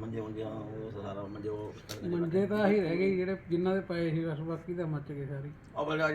ਮੰਜੇ ਮੰਜੇ ਉਹ ਸਾਰਾ ਮੰਜੇ ਉਹ ਮੰਜੇ ਤਾਂ ਆਹੀ ਰਹਿ ਗਏ ਜਿਹੜੇ ਜਿਨ੍ਹਾਂ ਦੇ ਪਏ ਸੀ ਬਸ ਬਾਕੀ ਤਾਂ ਮੱਚ ਗਏ ਸਾਰੇ। ਆ ਬੜਾ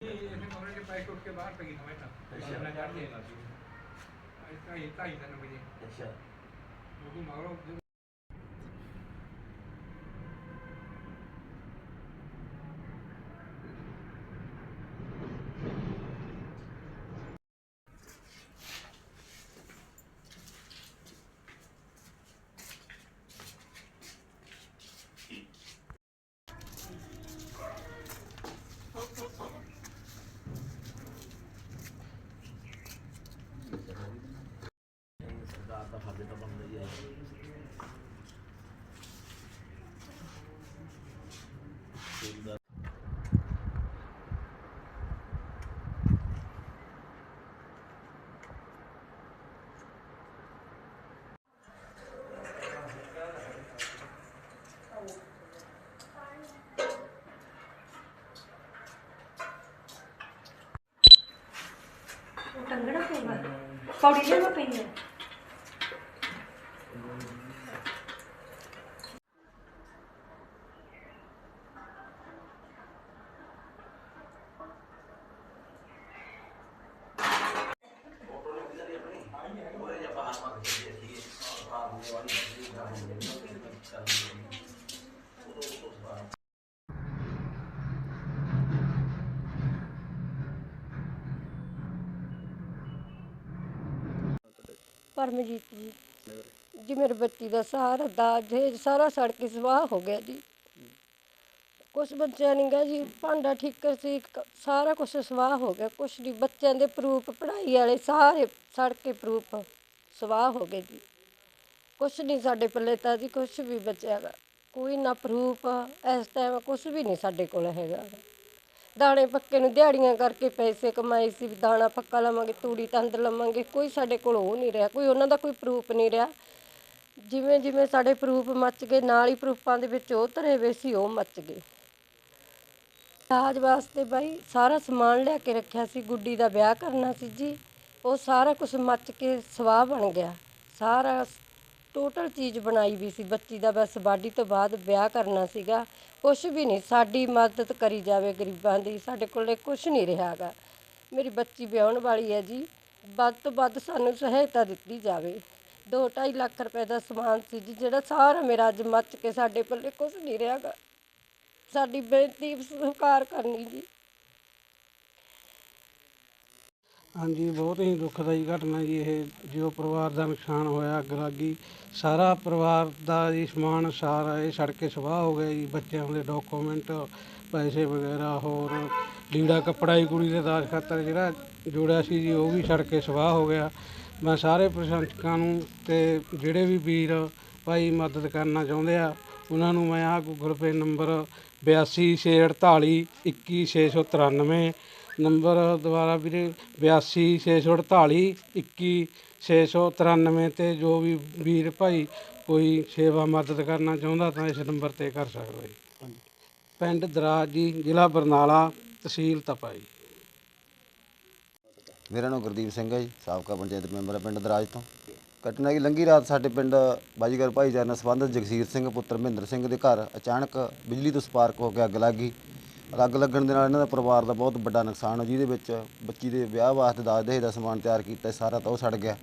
ਇਹ ਕਮਰੇ ਦੇ ਪੈਸੇ ਟੁੱਟ ਕੇ ਬਾਹਰ ਪਈ ਨਾ ਬੈਠਾ ਨਾ ਚੜ ਜੇ ਨਾ ਢਾਈ ਢਾਈ ਤਿੰਨ ਵਜੇ ਅੱਛਾ ਉਹ ਮਗਰੋਂ Paulinho não penha. Thank you. Paramjit ਜੀ ਜੀ ਮੇਰੇ ਬੱਚੀ ਦਾ ਸਾਰਾ ਦਾਜ ਦਹੇਜ ਸਾਰਾ ਸੜ ਕੇ ਸਵਾਹ ਹੋ ਗਿਆ ਜੀ। ਕੁਛ ਬੱਚਿਆਂ ਨੇ ਗਾ ਜੀ, ਭਾਂਡਾ ਠੀਕਰ ਸੀ ਕ- ਸਾਰਾ ਕੁਛ ਸਵਾਹ ਹੋ ਗਿਆ। ਕੁਛ ਨਹੀਂ ਬੱਚਿਆਂ ਦੇ ਪ੍ਰੂਫ, ਪੜ੍ਹਾਈ ਵਾਲੇ ਸਾਰੇ ਸੜ ਕੇ ਪ੍ਰੂਫ ਸਵਾਹ ਹੋ ਗਏ ਜੀ। ਕੁਛ ਨਹੀਂ ਸਾਡੇ ਪੱਲੇ ਤਾਂ ਜੀ ਕੁਛ ਵੀ ਬਚਿਆ ਗਾ। ਕੋਈ ਨਾ ਪ੍ਰੂਫ, ਇਸ ਟਾਈਮ ਕੁਛ ਵੀ ਨਹੀਂ ਸਾਡੇ ਕੋਲ ਹੈਗਾ ਗਾ। ਦਾਣੇ ਪੱਕੇ ਨੂੰ ਦਿਹਾੜੀਆਂ ਕਰਕੇ ਪੈਸੇ ਕਮਾਏ ਸੀ, ਵੀ ਦਾਣਾ ਪੱਕਾ ਲਵਾਂਗੇ, ਤੂੜੀ, ਤੰਦ ਲਵਾਂਗੇ, ਕੋਈ ਸਾਡੇ ਕੋਲ ਉਹ ਨਹੀਂ ਰਿਹਾ, ਕੋਈ ਉਹਨਾਂ ਦਾ ਕੋਈ ਪ੍ਰੂਫ ਨਹੀਂ ਰਿਹਾ। ਜਿਵੇਂ ਜਿਵੇਂ ਸਾਡੇ ਪ੍ਰੂਫ ਮੱਚ ਗਏ, ਨਾਲ ਹੀ ਪ੍ਰੂਫਾਂ ਦੇ ਵਿੱਚ ਉਹ ਧਰੇ ਹੋਏ ਸੀ, ਉਹ ਮੱਚ ਗਏ। ਦਾਜ ਵਾਸਤੇ ਬਾਈ ਸਾਰਾ ਸਮਾਨ ਲਿਆ ਕੇ ਰੱਖਿਆ ਸੀ, ਗੁੱਡੀ ਦਾ ਵਿਆਹ ਕਰਨਾ ਸੀ ਜੀ, ਉਹ ਸਾਰਾ ਕੁਝ ਮੱਚ ਕੇ ਸਵਾਹ ਬਣ ਗਿਆ। ਸਾਰਾ ਟੋਟਲ ਚੀਜ਼ ਬਣਾਈ ਵੀ ਸੀ। ਬੱਚੀ ਦਾ ਬਸ ਬਾਡੀ ਤੋਂ ਬਾਅਦ ਵਿਆਹ ਕਰਨਾ ਸੀਗਾ। ਕੁਛ ਵੀ ਨਹੀਂ, ਸਾਡੀ ਮਦਦ ਕਰੀ ਜਾਵੇ ਗਰੀਬਾਂ ਦੀ, ਸਾਡੇ ਕੋਲੇ ਕੁਛ ਨਹੀਂ ਰਿਹਾਗਾ ਮੇਰੀ ਬੱਚੀ ਵਿਆਹਣ ਵਾਲੀ ਹੈ ਜੀ। ਵੱਧ ਤੋਂ ਵੱਧ ਸਾਨੂੰ ਸਹਾਇਤਾ ਦਿੱਤੀ ਜਾਵੇ। 2.5 ਲੱਖ ਰੁਪਏ ਦਾ ਸਮਾਨ ਸੀ ਜੀ, ਜਿਹੜਾ ਸਾਰਾ ਮੇਰਾ ਅੱਜ ਮੱਚ ਕੇ ਸਾਡੇ ਪੱਲੇ ਕੁਛ ਨਹੀਂ ਰਿਹਾਗਾ ਸਾਡੀ ਬੇਨਤੀ ਸਵੀਕਾਰ ਕਰਨੀ ਜੀ। ਹਾਂਜੀ, ਬਹੁਤ ਹੀ ਦੁਖਦਾਈ ਘਟਨਾ ਜੀ ਇਹ, ਜੋ ਪਰਿਵਾਰ ਦਾ ਨੁਕਸਾਨ ਹੋਇਆ, ਅੱਗ ਲੱਗੀ ਸਾਰਾ ਪਰਿਵਾਰ ਦਾ ਜੀ ਸਮਾਨ ਸਾਰਾ ਇਹ ਸੜ ਕੇ ਸਵਾਹ ਹੋ ਗਿਆ ਜੀ, ਬੱਚਿਆਂ ਦੇ ਡਾਕੂਮੈਂਟ ਪੈਸੇ ਵਗੈਰਾ, ਹੋਰ ਲੀੜਾ ਕੱਪੜਾ ਹੀ ਕੁੜੀ ਦੇ ਦਾਜ ਖਾਤਰ ਜਿਹੜਾ ਜੋੜਿਆ ਸੀ ਜੀ, ਉਹ ਵੀ ਸੜ ਕੇ ਸਵਾਹ ਹੋ ਗਿਆ। ਮੈਂ ਸਾਰੇ ਪ੍ਰਸ਼ੰਸਕਾਂ ਨੂੰ ਤੇ ਜਿਹੜੇ ਵੀ ਵੀਰ ਭਾਈ ਮਦਦ ਕਰਨਾ ਚਾਹੁੰਦੇ ਆ, ਉਹਨਾਂ ਨੂੰ ਮੈਂ ਆਹ ਗੂਗਲ ਪੇ ਨੰਬਰ 8268 21693 ਨੰਬਰ ਦੁਬਾਰਾ ਵੀਰੇ 8268 21693 ਤੇ ਜੋ ਵੀ ਵੀਰ ਭਾਈ ਕੋਈ ਸੇਵਾ ਮਦਦ ਕਰਨਾ ਚਾਹੁੰਦਾ ਤਾਂ ਇਸ ਨੰਬਰ ਤੇ ਕਰ ਸਕਦਾ ਜੀ। ਪਿੰਡ ਦਰਾਜ ਜੀ ਜ਼ਿਲ੍ਹਾ ਬਰਨਾਲਾ ਤਹਿਸੀਲ ਤਪਾ ਜੀ। ਮੇਰਾ ਨਾਮ ਗੁਰਦੀਪ ਸਿੰਘ ਹੈ ਜੀ ਸਾਬਕਾ ਪੰਚਾਇਤ ਮੈਂਬਰ ਹੈ ਪਿੰਡ ਦਰਾਜ ਤੋਂ। ਘਟਨਾ ਕੀ ਲੰਗੀ ਰਾਤ ਸਾਡੇ ਪਿੰਡ ਬਾਜੀਗਰ ਭਾਈਚਾਰੇ ਨਾਲ ਸੰਬੰਧਿਤ ਜਗਸੀਰ ਸਿੰਘ ਪੁੱਤਰ ਮਹਿੰਦਰ ਸਿੰਘ ਦੇ ਘਰ ਅਚਾਨਕ ਬਿਜਲੀ ਤੋਂ ਸਪਾਰਕ ਹੋ ਕੇ ਅੱਗ ਲੱਗ ਗਈ। ਅੱਗ ਲੱਗਣ ਦੇ ਨਾਲ ਇਹਨਾਂ ਦਾ ਪਰਿਵਾਰ ਦਾ ਬਹੁਤ ਵੱਡਾ ਨੁਕਸਾਨ ਹੋ ਜਿਹਦੇ ਵਿੱਚ ਬੱਚੀ ਦੇ ਵਿਆਹ ਵਾਸਤੇ ਦਾਜ ਦਹੇਜ ਦਾ ਸਮਾਨ ਤਿਆਰ ਕੀਤਾ, ਸਾਰਾ ਤਾਂ ਉਹ ਸੜ ਗਿਆ।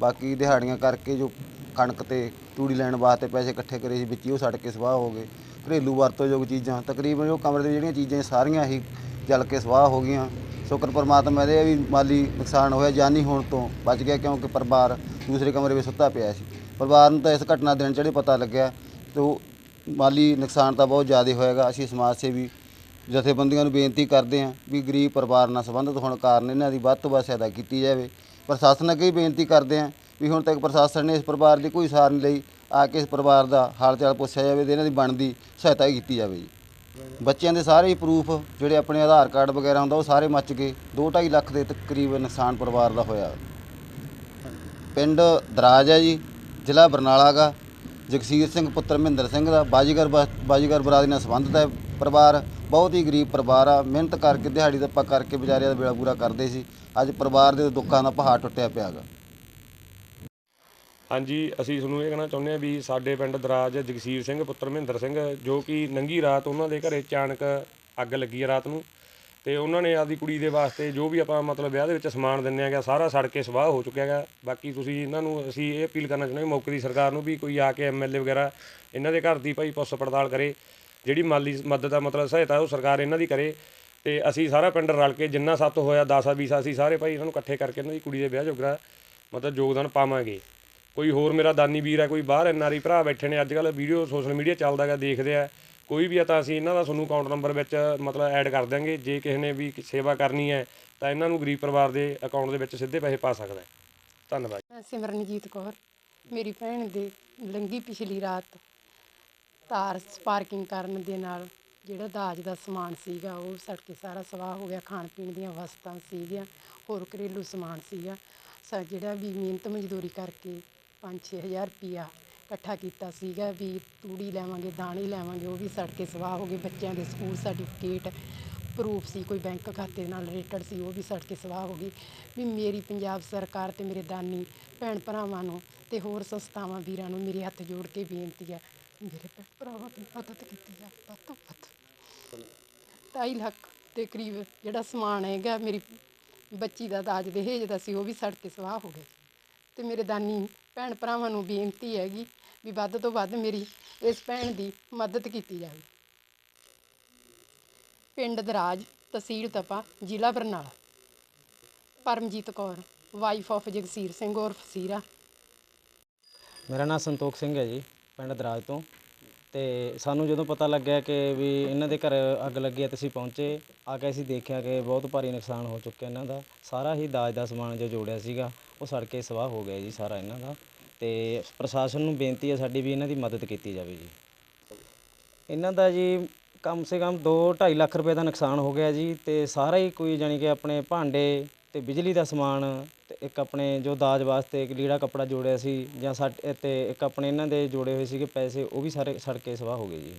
ਬਾਕੀ ਦਿਹਾੜੀਆਂ ਕਰਕੇ ਜੋ ਕਣਕ ਤੇ ਤੂੜੀ ਲੈਣ ਵਾਸਤੇ ਪੈਸੇ ਇਕੱਠੇ ਕਰੇ ਸੀ, ਵਿੱਚ ਹੀ ਉਹ ਸੜ ਕੇ ਸਵਾਹ ਹੋ ਗਏ। ਘਰੇਲੂ ਵਰਤੋਂਯੋਗ ਚੀਜ਼ਾਂ, ਤਕਰੀਬਨ ਉਹ ਕਮਰੇ ਦੇ ਜਿਹੜੀਆਂ ਚੀਜ਼ਾਂ ਸਾਰੀਆਂ ਹੀ ਜਲ ਕੇ ਸਵਾਹ ਹੋ ਗਈਆਂ। ਸ਼ੁਕਰ ਪਰਮਾਤਮਾ ਦੇ ਵੀ ਮਾਲੀ ਨੁਕਸਾਨ ਹੋਇਆ ਜਾਨੀ ਹੋਣ ਤੋਂ ਬਚ ਗਿਆ, ਕਿਉਂਕਿ ਪਰਿਵਾਰ ਦੂਸਰੇ ਕਮਰੇ ਵਿੱਚ ਸੁੱਤਾ ਪਿਆ ਸੀ। ਪਰਿਵਾਰ ਨੂੰ ਤਾਂ ਇਸ ਘਟਨਾ ਦਿਨ ਚੜੇ ਪਤਾ ਲੱਗਿਆ, ਤੇ ਉਹ ਮਾਲੀ ਨੁਕਸਾਨ ਤਾਂ ਬਹੁਤ ਜ਼ਿਆਦਾ ਹੋਏਗਾ ਅਸੀਂ ਸਮਾਜ ਸੇਵੀ ਜਥੇਬੰਦੀਆਂ ਨੂੰ ਬੇਨਤੀ ਕਰਦੇ ਹਾਂ ਵੀ ਗਰੀਬ ਪਰਿਵਾਰ ਨਾਲ ਸੰਬੰਧਿਤ ਹੋਣ ਕਾਰਨ ਇਹਨਾਂ ਦੀ ਵੱਧ ਤੋਂ ਵੱਧ ਸਹਾਇਤਾ ਕੀਤੀ ਜਾਵੇ। ਪ੍ਰਸ਼ਾਸਨ ਅੱਗੇ ਵੀ ਬੇਨਤੀ ਕਰਦੇ ਹਾਂ ਵੀ ਹੁਣ ਤੱਕ ਪ੍ਰਸ਼ਾਸਨ ਨੇ ਇਸ ਪਰਿਵਾਰ ਦੀ ਕੋਈ ਸਾਰ ਨਹੀਂ ਲਈ, ਆ ਕੇ ਇਸ ਪਰਿਵਾਰ ਦਾ ਹਾਲ ਚਾਲ ਪੁੱਛਿਆ ਜਾਵੇ ਤੇ ਇਹਨਾਂ ਦੀ ਬਣਦੀ ਸਹਾਇਤਾ ਹੀ ਕੀਤੀ ਜਾਵੇ ਜੀ। ਬੱਚਿਆਂ ਦੇ ਸਾਰੇ ਹੀ ਪ੍ਰੂਫ ਜਿਹੜੇ ਆਪਣੇ ਆਧਾਰ ਕਾਰਡ ਵਗੈਰਾ ਹੁੰਦਾ ਉਹ ਸਾਰੇ ਮੱਚ ਗਏ। 2.5 ਲੱਖ ਦੇ ਤਕਰੀਬਨ ਨੁਕਸਾਨ ਪਰਿਵਾਰ ਦਾ ਹੋਇਆ। ਪਿੰਡ ਦਰਾਜ ਹੈ ਜੀ, ਜ਼ਿਲ੍ਹਾ ਬਰਨਾਲਾ ਗਾ ਜਗਸੀਰ ਸਿੰਘ, ਪੁੱਤਰ ਮਹਿੰਦਰ ਸਿੰਘ ਦਾ ਬਾਜੀਗਰ ਬਾਜੀਗਰ ਬਰਾਦਰੀ ਨਾਲ ਸੰਬੰਧਿਤ ਹੈ ਪਰਿਵਾਰ। ਬਹੁਤ ਹੀ ਗਰੀਬ ਪਰਿਵਾਰ ਆ। ਮਿਹਨਤ ਕਰਕੇ, ਦਿਹਾੜੀ ਦੱਪਾ ਕਰਕੇ ਵਿਚਾਰਿਆਂ ਦਾ ਵੇਲਾ ਪੂਰਾ ਕਰਦੇ ਸੀ। ਅੱਜ ਪਰਿਵਾਰ ਦੇ ਦੁੱਖਾਂ ਦਾ ਪਹਾੜ ਟੁੱਟਿਆ ਪਿਆ ਗਾ ਹਾਂਜੀ, ਅਸੀਂ ਤੁਹਾਨੂੰ ਇਹ ਕਹਿਣਾ ਚਾਹੁੰਦੇ ਹਾਂ ਵੀ ਸਾਡੇ ਪਿੰਡ ਦਰਾਜ ਜਗਸੀਰ ਸਿੰਘ, ਪੁੱਤਰ ਮਹਿੰਦਰ ਸਿੰਘ, ਜੋ ਕਿ ਨੰਗੀ ਰਾਤ ਉਹਨਾਂ ਦੇ ਘਰੇ ਅਚਾਨਕ ਅੱਗ ਲੱਗੀ ਹੈ ਰਾਤ ਨੂੰ। ਤੇ ਉਹਨਾਂ ਨੇ ਆਪਦੀ ਕੁੜੀ ਦੇ ਵਾਸਤੇ ਜੋ ਵੀ ਆਪਾਂ ਮਤਲਬ ਵਿਆਹ ਦੇ ਵਿੱਚ ਸਮਾਨ ਦਿੰਦੇ ਆਂਗਾ ਸਾਰਾ ਸੜ ਕੇ ਸਵਾਹ ਹੋ ਚੁੱਕਿਆ ਹੈਗਾ। ਬਾਕੀ ਤੁਸੀਂ ਇਹਨਾਂ ਨੂੰ, ਅਸੀਂ ਇਹ ਅਪੀਲ ਕਰਨਾ ਚਾਹੁੰਦੇ ਹਾਂ ਮੌਕੇ ਦੀ ਸਰਕਾਰ ਨੂੰ ਵੀ ਕੋਈ ਆ ਕੇ ਐਮਐਲਏ ਵਗੈਰਾ, ਇਹਨਾਂ ਦੇ ਘਰ ਦੀ ਭਾਈ ਪੁੱਛ ਪੜਤਾਲ ਕਰੇ। ਜਿਹੜੀ ਮਾਲੀ ਮਦਦ ਦਾ ਮਤਲਬ ਸਹਾਇਤਾ ਉਹ ਸਰਕਾਰ ਇਹਨਾਂ ਦੀ ਕਰੇ ਤੇ ਅਸੀਂ ਸਾਰਾ ਪਿੰਡ ਰਲ ਕੇ ਜਿੰਨਾ ਸੱਤ ਹੋਇਆ 10 20 ਅਸੀਂ ਸਾਰੇ ਭਾਈ ਇਹਨਾਂ ਨੂੰ ਇਕੱਠੇ ਕਰਕੇ ਇਹਨਾਂ ਦੀ ਕੁੜੀ ਦੇ ਵਿਆਹ ਜੋਗਰਾ ਮਤਲਬ ਯੋਗਦਾਨ ਪਾਵਾਂਗੇ। ਕੋਈ ਹੋਰ ਮੇਰਾ ਦਾਨੀ ਵੀਰ ਹੈ, ਕੋਈ ਬਾਹਰ ਐਨਆਰਆਈ ਭਰਾ ਬੈਠੇ ਨੇ ਅੱਜ ਕੱਲ ਵੀਡੀਓ ਸੋਸ਼ਲ ਮੀਡੀਆ ਚੱਲਦਾ ਗਾ ਦੇਖਦੇ ਆ। ਕੋਈ ਵੀ ਆ ਤਾਂ ਅਸੀਂ ਇਹਨਾਂ ਦਾ ਤੁਹਾਨੂੰ ਅਕਾਊਂਟ ਨੰਬਰ ਵਿੱਚ ਮਤਲਬ ਐਡ ਕਰ ਦਾਂਗੇ ਜੇ ਕਿਸੇ ਨੇ ਵੀ ਸੇਵਾ ਕਰਨੀ ਹੈ, ਤਾਂ ਇਹਨਾਂ ਨੂੰ ਗਰੀਬ ਪਰਿਵਾਰ ਦੇ ਅਕਾਊਂਟ ਦੇ ਵਿੱਚ ਸਿੱਧੇ ਪੈਸੇ ਪਾ ਸਕਦਾ ਹੈ। ਧੰਨਵਾਦ। ਸਿਮਰਨਜੀਤ ਕੌਰ, ਮੇਰੀ ਭੈਣ ਦੇ ਲੰਗੀ ਪਿਛਲੀ ਰਾਤ। ਤਾਰ ਸਪਾਰਕਿੰਗ ਕਰਨ ਦੇ ਨਾਲ ਜਿਹੜਾ ਦਾਜ ਦਾ ਸਮਾਨ ਸੀਗਾ, ਉਹ ਸੜ ਕੇ ਸਾਰਾ ਸਵਾਹ ਹੋ ਗਿਆ, ਖਾਣ ਪੀਣ ਦੀਆਂ ਵਸਤਾਂ ਸੀਗੀਆਂ, ਹੋਰ ਘਰੇਲੂ ਸਮਾਨ ਸੀਗਾ। ਸਾ, ਜਿਹੜਾ ਵੀ ਮਿਹਨਤ ਮਜ਼ਦੂਰੀ ਕਰਕੇ ਪੰਜ ਛੇ ਹਜ਼ਾਰ ਰੁਪਈਆ ਇਕੱਠਾ ਕੀਤਾ ਸੀਗਾ, ਵੀ ਤੂੜੀ ਲੈਵਾਂਗੇ, ਦਾਣੇ ਲੈਵਾਂਗੇ, ਉਹ ਵੀ ਸੜ ਕੇ ਸਵਾਹ ਹੋ ਗਏ। ਬੱਚਿਆਂ ਦੇ ਸਕੂਲ ਸਰਟੀਫਿਕੇਟ ਪਰੂਫ ਸੀ, ਕੋਈ ਬੈਂਕ ਖਾਤੇ ਨਾਲ ਰਿਲੇਟਡ ਸੀ, ਉਹ ਵੀ ਸੜ ਕੇ ਸਵਾਹ ਹੋ ਗਈ ਵੀ ਮੇਰੀ ਪੰਜਾਬ ਸਰਕਾਰ ਅਤੇ ਮੇਰੇ ਦਾਨੀ ਭੈਣ ਭਰਾਵਾਂ ਨੂੰ ਅਤੇ ਹੋਰ ਸੰਸਥਾਵਾਂ ਵੀਰਾਂ ਨੂੰ ਮੇਰੇ ਹੱਥ ਜੋੜ ਕੇ ਬੇਨਤੀ ਹੈ ਮੇਰੇ ਭੈਣ ਭਰਾਵਾਂ ਦੀ ਮਦਦ ਕੀਤੀ ਜਾਵੇ ਵੱਧ ਤੋਂ ਵੱਧ। ਢਾਈ ਲੱਖ ਦੇ ਕਰੀਬ ਜਿਹੜਾ ਸਮਾਨ ਹੈਗਾ ਮੇਰੀ ਬੱਚੀ ਦਾ ਦਾਜ ਦਹੇਜ ਦਾ ਸੀ ਉਹ ਵੀ ਸੜ ਕੇ ਸਵਾਹ ਹੋ ਗਿਆ ਤੇ ਮੇਰੇ ਦਾਨੀ ਭੈਣ ਭਰਾਵਾਂ ਨੂੰ ਬੇਨਤੀ ਹੈਗੀ ਵੀ ਵੱਧ ਤੋਂ ਵੱਧ ਮੇਰੀ ਇਸ ਭੈਣ ਦੀ ਮਦਦ ਕੀਤੀ ਜਾਵੇ। ਪਿੰਡ ਦਰਾਜ ਤਹਿਸੀਲ ਤਪਾ ਜ਼ਿਲ੍ਹਾ ਬਰਨਾਲਾ। ਪਰਮਜੀਤ ਕੌਰ ਵਾਈਫ ਆਫ ਜਗਸੀਰ ਸਿੰਘ ਉਰਫ ਸੀਰਾ ਮੇਰਾ ਨਾਮ ਸੰਤੋਖ ਸਿੰਘ ਹੈ ਜੀ। ਪਿੰਡ ਦਰਾਜ ਤੋਂ। ਅਤੇ ਸਾਨੂੰ ਜਦੋਂ ਪਤਾ ਲੱਗਿਆ ਕਿ ਵੀ ਇਹਨਾਂ ਦੇ ਘਰ ਅੱਗ ਲੱਗੀ ਹੈ ਤੇ ਅਸੀਂ ਪਹੁੰਚੇ, ਆ ਕੇ ਅਸੀਂ ਦੇਖਿਆ ਕਿ ਬਹੁਤ ਭਾਰੀ ਨੁਕਸਾਨ ਹੋ ਚੁੱਕਿਆ ਇਹਨਾਂ ਦਾ। ਸਾਰਾ ਹੀ ਦਾਜ ਦਾ ਸਮਾਨ ਜੋ ਜੋੜਿਆ ਸੀਗਾ, ਉਹ ਸੜ ਕੇ ਸਵਾਹ ਹੋ ਗਿਆ ਜੀ ਸਾਰਾ ਇਹਨਾਂ ਦਾ। ਅਤੇ ਪ੍ਰਸ਼ਾਸਨ ਨੂੰ ਬੇਨਤੀ ਹੈ ਸਾਡੀ ਵੀ ਇਹਨਾਂ ਦੀ ਮਦਦ ਕੀਤੀ ਜਾਵੇ ਜੀ। ਇਹਨਾਂ ਦਾ ਜੀ ਕਮ ਸੇ ਕਮ 2.5 ਲੱਖ ਰੁਪਏ ਦਾ ਨੁਕਸਾਨ ਹੋ ਗਿਆ ਜੀ ਤੇ ਸਾਰਾ ਹੀ ਕੋਈ ਜਾਣੀ ਕਿ ਆਪਣੇ ਭਾਂਡੇ ਤੇ ਬਿਜਲੀ ਦਾ ਸਮਾਨ ਇੱਕ ਆਪਣੇ ਜੋ ਦਾਜ ਵਾਸਤੇ ਇੱਕ ਲੀੜਾ ਕੱਪੜਾ ਜੋੜਿਆ ਸੀ ਜਾਂ ਸੱਟ, ਤੇ ਇੱਕ ਆਪਣੇ ਇਹਨਾਂ ਦੇ ਜੋੜੇ ਹੋਏ ਸੀਗੇ ਪੈਸੇ, ਉਹ ਵੀ ਸਾਰੇ ਸੜ ਕੇ ਸਵਾਹ ਹੋ ਗਏ ਜੀ।